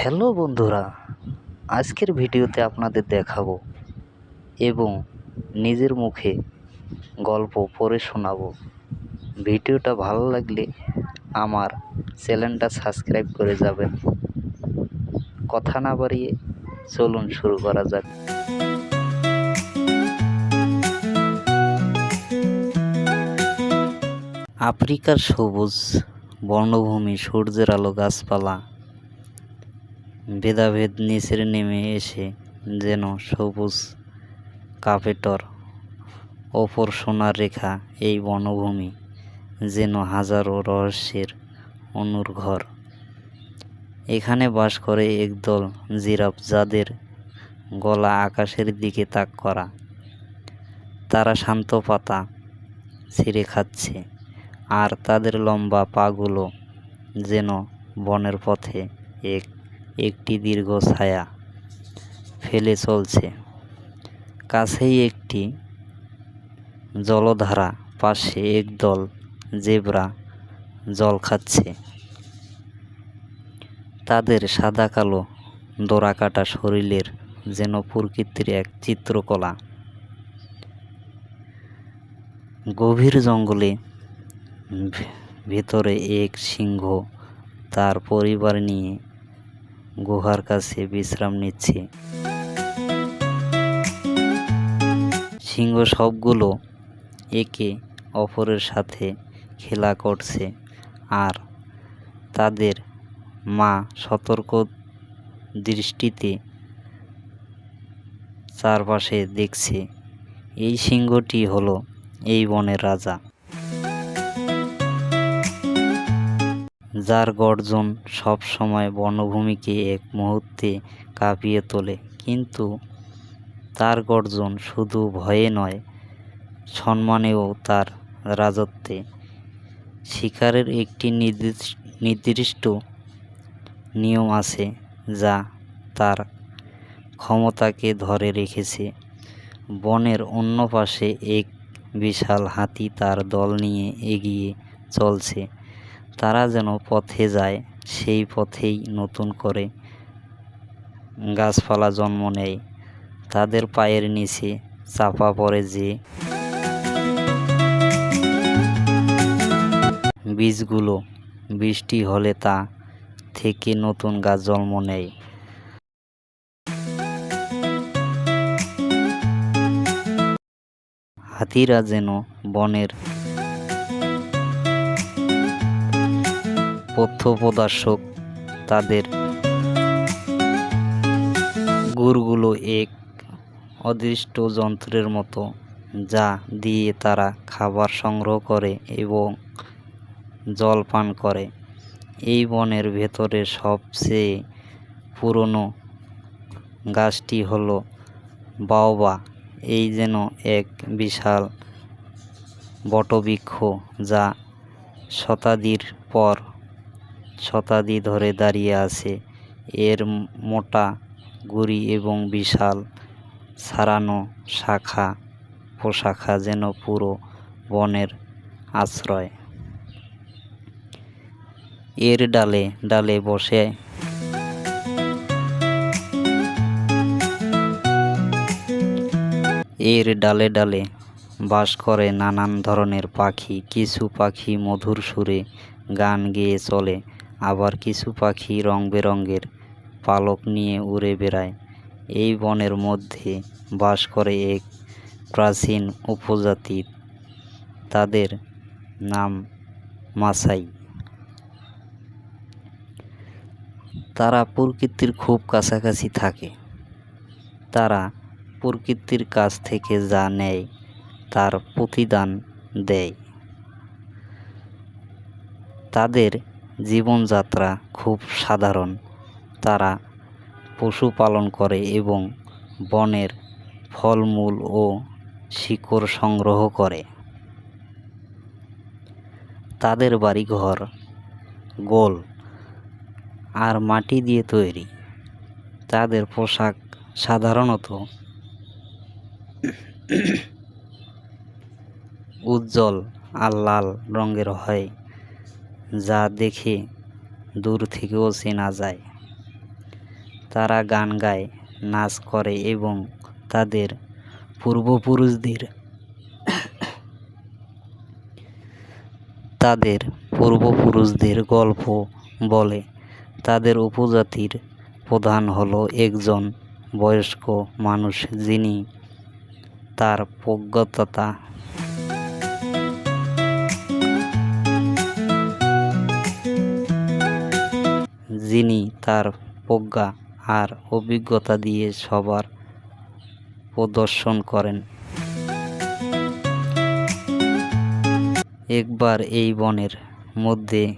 Hello বন্ধুরা, আজকের ভিডিওতে আপনাদের দেখাবো এবং নিজের মুখে গল্প পড়ে শোনাবো। ভিডিওটা ভালো লাগলে আমার চ্যানেলটা সাবস্ক্রাইব করে যাবেন। কথা না বাড়িয়ে চলুন শুরু করা যাক। আফ্রিকার সবুজ বর্ণভূমি সূর্যের আলো, গাছপালা ভেদাভেদ নিচের নেমে এসে যেন সবুজ কাপেটর ওপর সোনার রেখা এই বনভূমি যেন হাজারো রহস্যের অনুর ঘর। এখানে বাস করে একদল জিরাফ যাদের গলা আকাশের দিকে তাক করা। তারা শান্ত পাতা ছিঁড়ে খাচ্ছে আর তাদের লম্বা পাগুলো যেন বনের পথে এক একটি দীর্ঘ ছায়া ফেলে চলছে। কাছেই একটি জলধারা, পাশে একদল জেব্রা জল খাচ্ছে। তাদের সাদা কালো দোরাকাটা শরীরের যেন প্রকৃতির এক চিত্রকলা। গভীর জঙ্গলে ভেতরে এক সিংহ তার পরিবার নিয়ে গুহার কাছে বিশ্রাম নিচ্ছে। সিংহ সবগুলো একে অপরের সাথে খেলা করছে আর তাদের মা সতর্ক দৃষ্টিতে চারপাশে দেখছে, এই সিংহটি হলো এই বনের রাজা। যার গর্জন সব সময় বনভূমিকে এক মুহূর্তে কাঁপিয়ে তোলে। কিন্তু তার গর্জন শুধু ভয়ে নয়, সম্মানেও তার রাজত্বে। শিকারের একটি নির্দিষ্ট নির্দিষ্ট নিয়ম আছে যা তার ক্ষমতাকে ধরে রেখেছে। বনের অন্য পাশে এক বিশাল হাতি তার দল নিয়ে এগিয়ে চলছে। তারা যেন পথে যায়, সেই পথেই নতুন করে গাছপালা জন্ম নেয়। তাদের পায়ের নিচে চাপা পড়ে যে বীজগুলো বৃষ্টি হলে তা থেকে নতুন গাছ জন্ম নেয়। হাতিরা যেন বনের পথ্যপ্রদর্শক তাদের গুড়গুলো এক অদৃষ্ট যন্ত্রের মতো, যা দিয়ে তারা খাবার সংগ্রহ করে এবং জল পান করে। এই বনের ভেতরে সবচেয়ে পুরনো গাছটি হলো বাওবা। এই যেন এক বিশাল বটবৃক্ষ, যা শতাব্দীর পর শতাব্দী ধরে দাঁড়িয়ে আছে। এর মোটা গুড়ি এবং বিশাল ছাড়ানো শাখা প্রশাখা যেন পুরো বনের আশ্রয়। এর ডালে ডালে বসে এর ডালে ডালে বাস করে নানান ধরনের পাখি। কিছু পাখি মধুর সুরে গান গেয়ে চলে। আবার কিছু পাখি রং বেরঙের পালক নিয়ে উড়ে বেড়ায়। এই বনের মধ্যে বাস করে এক প্রাচীন উপজাতি তাদের নাম মাসাই তারা প্রকৃতির খুব কাছাকাছি থাকে। তারা প্রকৃতির কাছ থেকে যা নেয়, তার প্রতিদান দেয়। তাদের জীবনযাত্রা খুব সাধারণ। তারা পশুপালন করে এবং বনের ফলমূল ও শিকড় সংগ্রহ করে। তাদের বাড়িঘর, গোল আর মাটি দিয়ে তৈরি। তাদের পোশাক সাধারণত উজ্জ্বল আর লাল রঙের হয়। যা দেখে দূর থেকেও চেনা যায়। তারা গান গায়, নাচ করে এবং তাদের পূর্বপুরুষদের তাদের পূর্বপুরুষদের গল্প বলে। তাদের উপজাতির প্রধান হলো একজন বয়স্ক মানুষ যিনি তার প্রজ্ঞতা যিনি তার প্রজ্ঞা আর অভিজ্ঞতা দিয়ে সবার প্রদর্শন করেন। একবার এই বনের মধ্যে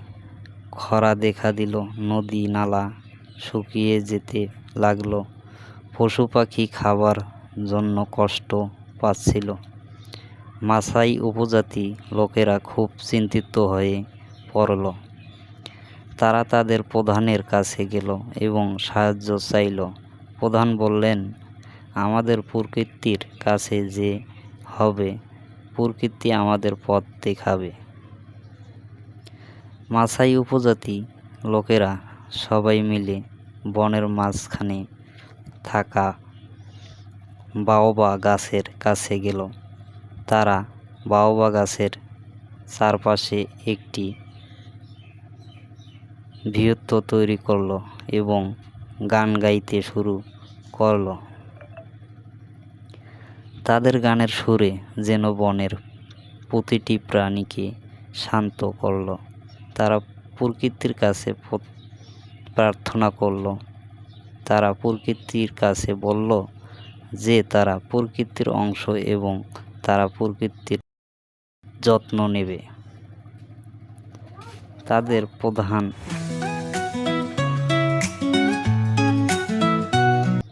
খরা দেখা দিল, নদী নালা শুকিয়ে যেতে লাগল। পশু পাখি খাবার জন্য কষ্ট পাচ্ছিল। মাসাই উপজাতি লোকেরা খুব চিন্তিত হয়ে পড়ল। তারা তাদের প্রধানের কাছে গেল এবং সাহায্য চাইল। প্রধান বললেন, আমাদের প্রকৃতির কাছে যে হবে, প্রকৃতি আমাদের পথ দেখাবে। মাসাই উপজাতি লোকেরা সবাই মিলে বনের মাঝখানে থাকা বাওবা গাছের কাছে গেল। তারা বাওবা গাছের চারপাশে একটি বৃহত্ত তৈরি করল এবং গান গাইতে শুরু করল। তাদের গানের সুরে যেন বনের প্রতিটি প্রাণীকে শান্ত করল। তারা প্রকৃতির কাছে প্রার্থনা করল। তারা প্রকৃতির কাছে বলল যে, তারা প্রকৃতির অংশ এবং তারা প্রকৃতির যত্ন নেবে। তাদের প্রধান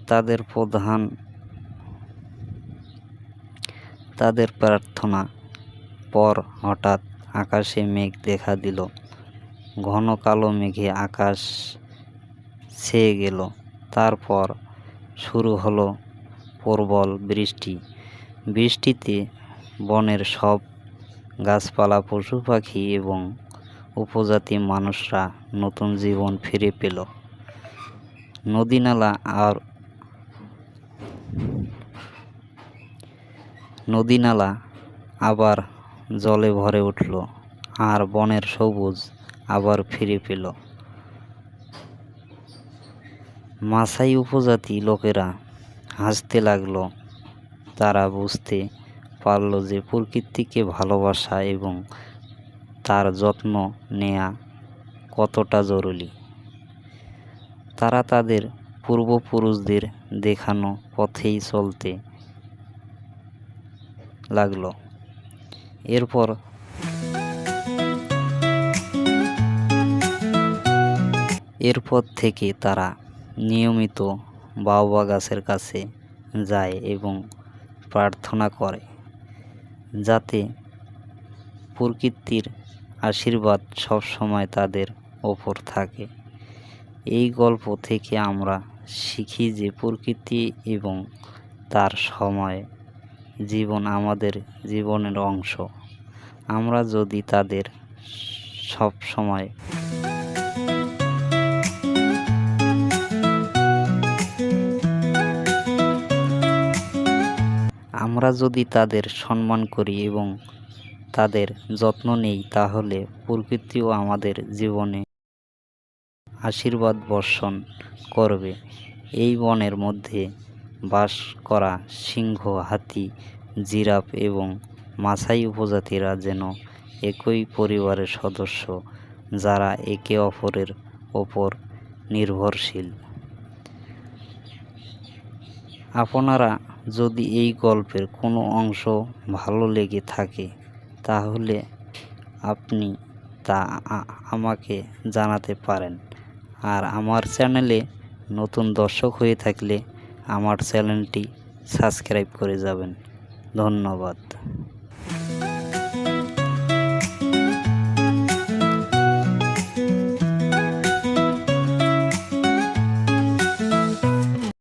তাদের প্রধান, তাদের প্রার্থনা। পর হঠাৎ আকাশে মেঘ দেখা দিল। ঘন কালো মেঘে আকাশ ছেয়ে গেল। তারপর শুরু হলো প্রবল বৃষ্টি। বৃষ্টিতে বনের সব গাছপালা, পশু পাখি এবং উপজাতি মানুষরা নতুন জীবন ফিরে পেল। নদী নালা আর নদী নালা আবার জলে ভরে উঠল, আর বনের সবুজ আবার ফিরে পেল। মাসাই উপজাতি লোকেরা হাসতে লাগল। তারা বুঝতে পারল যে প্রকৃতিকে ভালোবাসা এবং তার যত্ন নেয়া কতটা জরুরি। তারা তাদের পূর্বপুরুষদের দেখানো পথেই চলতে লাগল। এরপর এরপর থেকে তারা নিয়মিত বাবা গাছের কাছে যায় এবং প্রার্থনা করে যাতে প্রকৃতির আশীর্বাদ সবসময় তাদের ওপর থাকে। এই গল্প থেকে আমরা শিখি যে প্রকৃতি এবং তার সময় জীবন আমাদের জীবনের অংশ। আমরা যদি তাদের সব সময় আমরা যদি তাদের সম্মান করি এবং তাদের যত্ন নেই, তাহলে প্রকৃতিও আমাদের জীবনে আশীর্বাদ বর্ষণ করবে। এই বনের মধ্যে বাস করা, সিংহ, হাতি, জিরাফ এবং মাসাই উপজাতিরা যেন একই পরিবারের সদস্য যারা একে অপরের ওপর নির্ভরশীল। আপনারা যদি এই গল্পের কোনো অংশ ভালো লেগে থাকে, তাহলে আপনি তা আমাকে জানাতে পারেন। আর আমার চ্যানেলে নতুন দর্শক হয়ে থাকলে আমার চ্যানেলটি সাবস্ক্রাইব করে যাবেন। ধন্যবাদ।